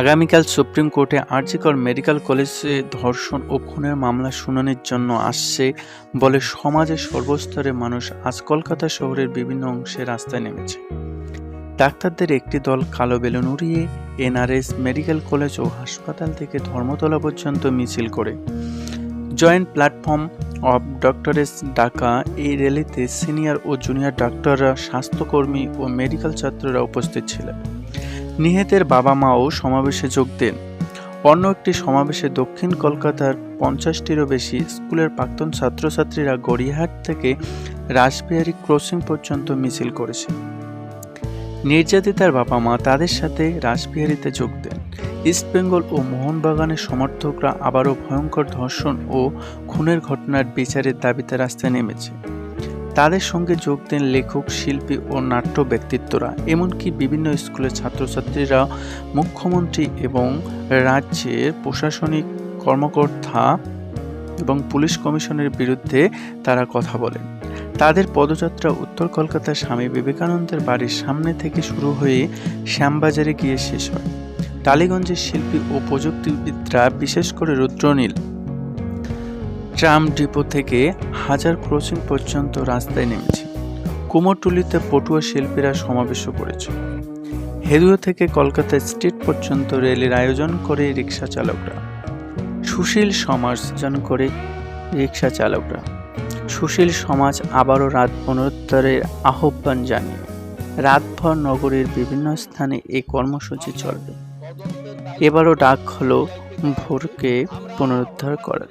আগামীকাল সুপ্রিম কোর্টে আরজিকর মেডিকেল কলেজে ধর্ষণ ও খুনের মামলা শুনানির জন্য আসছে বলে সমাজের সর্বস্তরের মানুষ আজ কলকাতা শহরের বিভিন্ন অংশে রাস্তায় নেমেছে। ডাক্তারদের একটি দল কালো বেলুন উড়িয়ে এনআরএস, মেডিকেল কলেজ ও হাসপাতাল থেকে ধর্মতলা পর্যন্ত মিছিল করে। জয়েন্ট প্ল্যাটফর্ম অব ডক্টরেস ডাকা এই র্যালিতে সিনিয়র ও জুনিয়র ডাক্তাররা, স্বাস্থ্যকর্মী ও মেডিকেল ছাত্ররা উপস্থিত ছিলেন। নিহতের বাবা মাও সমাবেশে যোগ দেন। অন্য একটি সমাবেশে দক্ষিণ কলকাতার পঞ্চাশটিরও বেশি স্কুলের প্রাক্তন ছাত্রছাত্রীরা গড়িয়াহাট থেকে রাসবিহারী ক্রসিং পর্যন্ত মিছিল করেছে। নির্যাতিতার বাবা মা তাদের সাথে রাসবিহারীতে যোগ দেন। ইস্টবেঙ্গল ও মোহনবাগানের সমর্থকরা আবারও ভয়ঙ্কর ধর্ষণ ও খুনের ঘটনার বিচারের দাবিতে রাস্তায় নেমেছে। তাদের সঙ্গে যোগ দেন লেখক, শিল্পী ও নাট্য ব্যক্তিত্বরা। এমনকি বিভিন্ন স্কুলের ছাত্রছাত্রীরা মুখ্যমন্ত্রী এবং রাজ্যের প্রশাসনিক কর্মকর্তা এবং পুলিশ কমিশনের বিরুদ্ধে তারা কথা বলেন। তাদের পদযাত্রা উত্তর কলকাতার স্বামী বিবেকানন্দের বাড়ির সামনে থেকে শুরু হয়ে শ্যামবাজারে গিয়ে শেষ হয়। টালিগঞ্জের শিল্পী ও প্রযুক্তিবিদরা বিশেষ করে রুদ্রনীল ট্রাম ডিপো থেকে হাজার ক্রসিং পর্যন্ত রাস্তায় নেমেছে। কুমোরটুলিতে পটুয়া শিল্পীরা সমাবেশও করেছে। হেদুয়া থেকে কলকাতা স্ট্রিট পর্যন্ত রেলের আয়োজন করে রিক্সা চালকরা। সুশীল সমাজ সৃজন করে রিক্সা চালকরা। সুশীল সমাজ আবারও রাত পুনরুদ্ধারের আহ্বান জানিয়ে, রাতভর নগরীর বিভিন্ন স্থানে এই কর্মসূচি চলবে। এবারও ডাক হলো ভোরকে পুনরুদ্ধার করার।